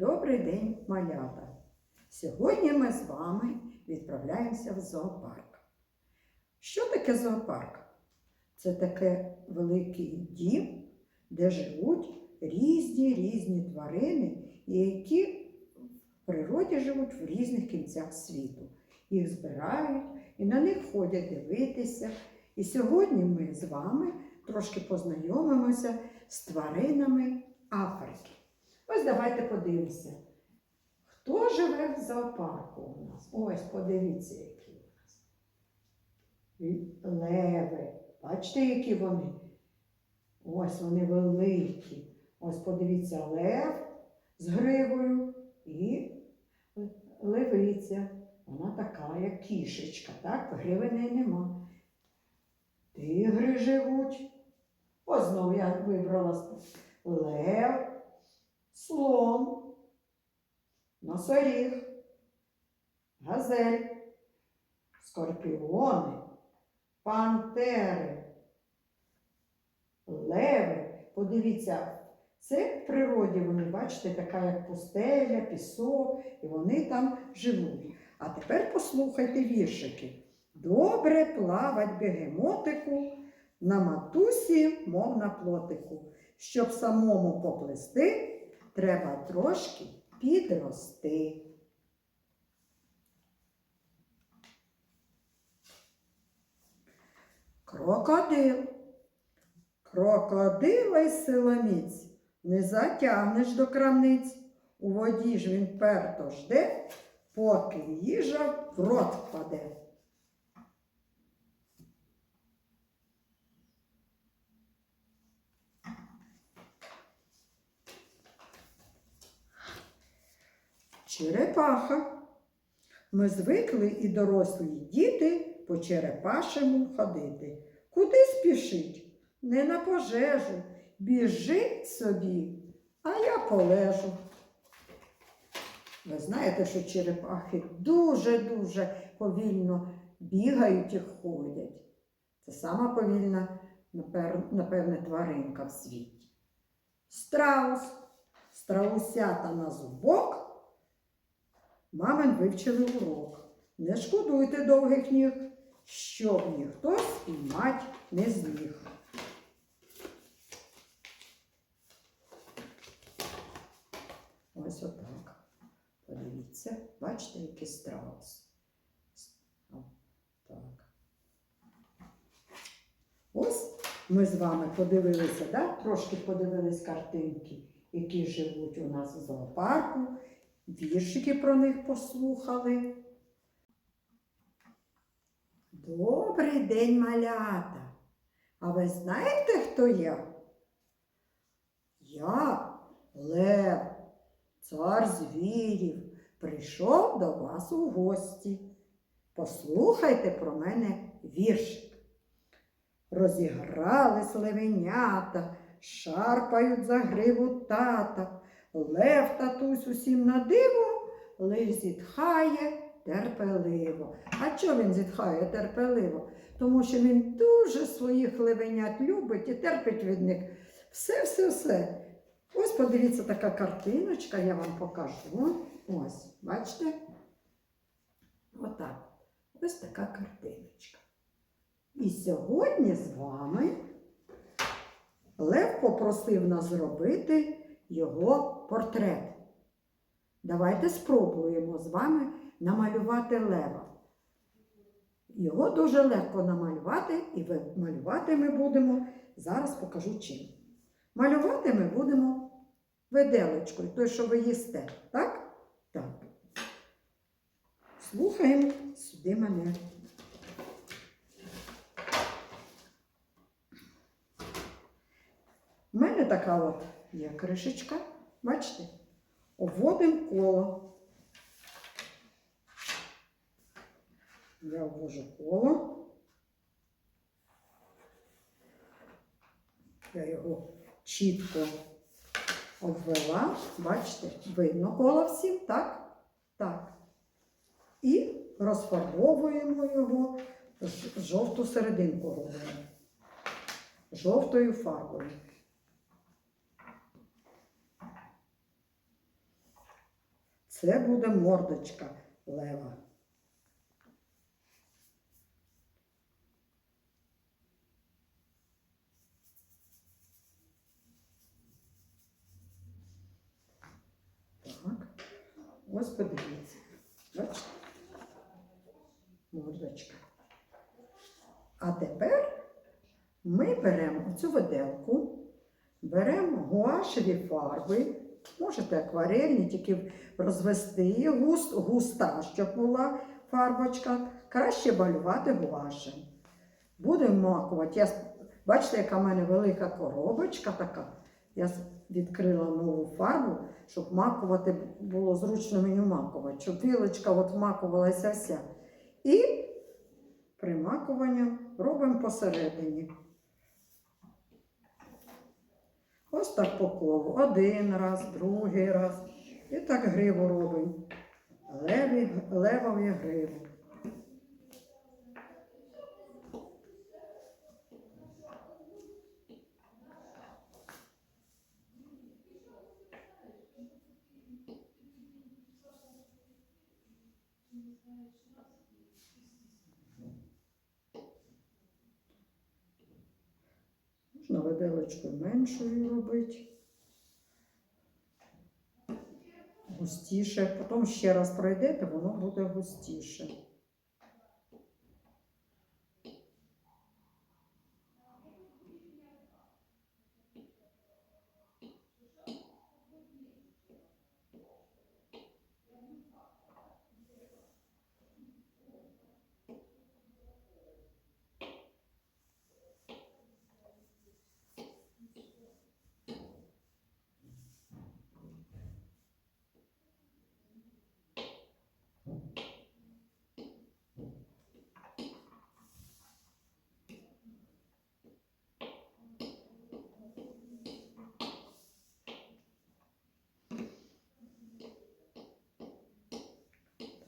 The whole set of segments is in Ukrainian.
Добрий день, малята! Сьогодні ми з вами відправляємося в зоопарк. Що таке зоопарк? Це таке великий дім, де живуть різні різні тварини, які в природі живуть в різних кінцях світу. Їх збирають і на них ходять дивитися. І сьогодні ми з вами трошки познайомимося з тваринами Африки. Ось давайте подивимося. Хто живе в зоопарку у нас? Ось, подивіться, які у нас. Леви. Бачите, які вони? Ось вони великі. Ось подивіться, лев з гривою і левиця. Вона така, як кішечка, так? Гриви неї нема. Тигри живуть. Ось знову я вибрала лев, слон, носоріг, газель, скорпіони, пантери, леви. Подивіться, це в природі вони, бачите, така як пустеля, пісок, і вони там живуть. А тепер послухайте віршики. Добре плавать бегемотику, на матусі, мов на плотику. Щоб самому поплисти, треба трошки підрости. Крокодил. Крокодила й силоміць, не затягнеш до крамниць. У воді ж він перто жде, поки їжа в рот впаде. Черепаха. Ми звикли і дорослі діти по черепашому ходити. Куди спішить? Не на пожежу. Біжить собі, а я полежу. Ви знаєте, що черепахи дуже-дуже повільно бігають і ходять. Це сама повільна, напевне, тваринка в світі. Страус. Страусята на зубок. Мамин вивчили урок. Не шкодуйте довгих ніг, щоб ніхто спіймать не зміг. Ось отак. Подивіться, бачите, який страус. Так. Ось ми з вами подивилися, да? трошки подивились картинки, які живуть у нас в зоопарку, віршики про них послухали. Добрий день, малята! А ви знаєте, хто я? Я Лев, цар звірів, прийшов до вас у гості. Послухайте про мене віршик. Розігрались левенята, шарпають за гриву тата. Лев татусь усім на диво, лиш зітхає терпеливо. А чого він зітхає терпеливо? Тому що він дуже своїх левенят любить і терпить від них все-все-все. Ось подивіться така картиночка, я вам покажу. Ось, бачите? Отак. Ось така картиночка. І сьогодні з вами Лев попросив нас зробити його портрет. Давайте спробуємо з вами намалювати лева. Його дуже легко намалювати, і малювати ми будемо, зараз покажу чим. Малювати ми будемо виделочкою, той, що ви їсте. Так? Так. Слухаємо сюди мене. У мене така от є кришечка, бачите? Обводимо коло. Я ввожу коло. Я його чітко обвела. Бачите, видно коло всім, так? Так. І розфарбовуємо його, жовту серединку робимо. Жовтою фарбою. Це буде мордочка лева. Так, ось подивіться. Бачите? Мордочка. А тепер ми беремо цю виделку, беремо гуашеві фарби, можете акварельні, тільки розвести густ, густа, щоб була фарбочка, краще малювати гуашем. Будемо макувати. Я, бачите, яка в мене велика коробочка така. Я відкрила нову фарбу, щоб макувати було зручно мені макувати, щоб вілочка от макувалася вся. І примакування робимо посередині. Ось так по колу. Один раз, другий раз. І так гриву робимо. Левові гриву. Можна меншою робити. Густіше. Потім ще раз пройдете, воно буде густіше.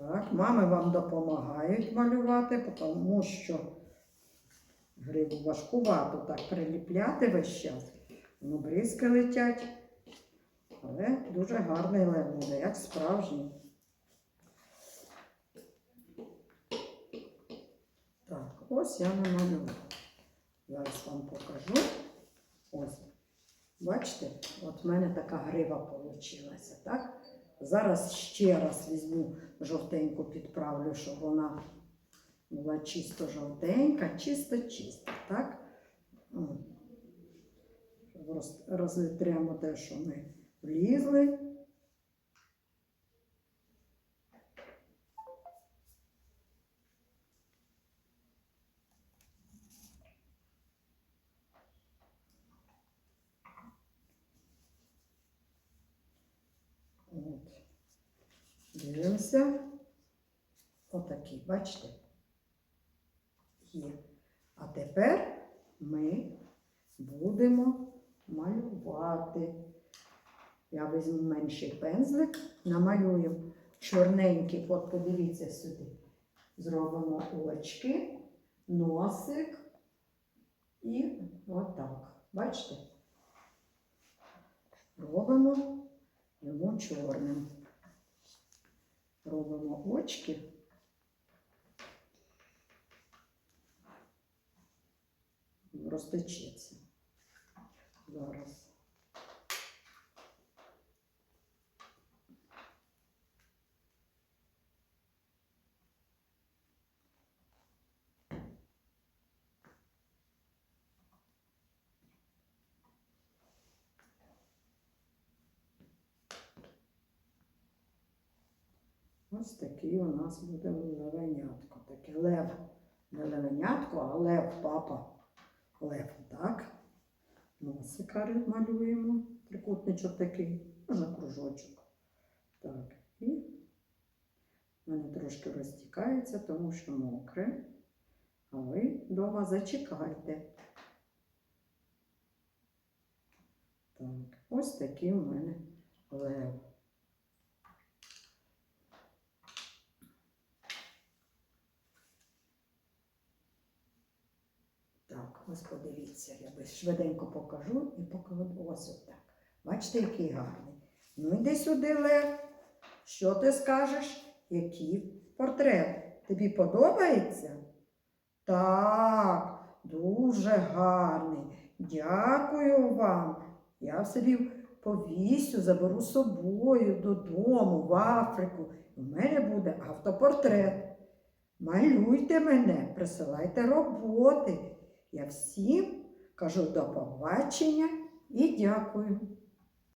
Так, мами вам допомагають малювати, тому що гриву важкувато так приліпляти весь час. Воно бризки летять. Але дуже гарний лев буде, як справжній. Так, ось я намалювала. Зараз вам покажу. Ось. Бачите, от в мене така грива вийшла, так? Зараз ще раз візьму жовтеньку підправлю, щоб вона була чисто жовтенька, чисто-чисто, так? М. Щоб роз- Розітремо те, що ми влізли. От. Дивимося. Отакий, бачите? Є. А тепер ми будемо малювати. Я візьму менший пензлик, намалюємо чорненький, от подивіться сюди. Зробимо очки, носик і отак. Бачите? Робимо йому чорним. Робимо очки. Розтечеться. Зараз. Ось такий у нас буде левенятко. Таке лев. Не левенятко, а лев, папа. Лев, так? Носика малюємо. Трикутничок такий, можна кружочок. Так, і в мене трошки розтікається, тому що мокре. А ви вдома зачекайте. Так, ось такий у мене лев. Так, ось подивіться, я би швиденько покажу і покладу ось отак. Бачите, який гарний. Ну йди сюди, Лев. Що ти скажеш? Який портрет? Тобі подобається? Так, дуже гарний. Дякую вам. Я собі повісю, заберу з собою додому, в Африку. У мене буде автопортрет. Малюйте мене, присилайте роботи. Я всім кажу до побачення і дякую.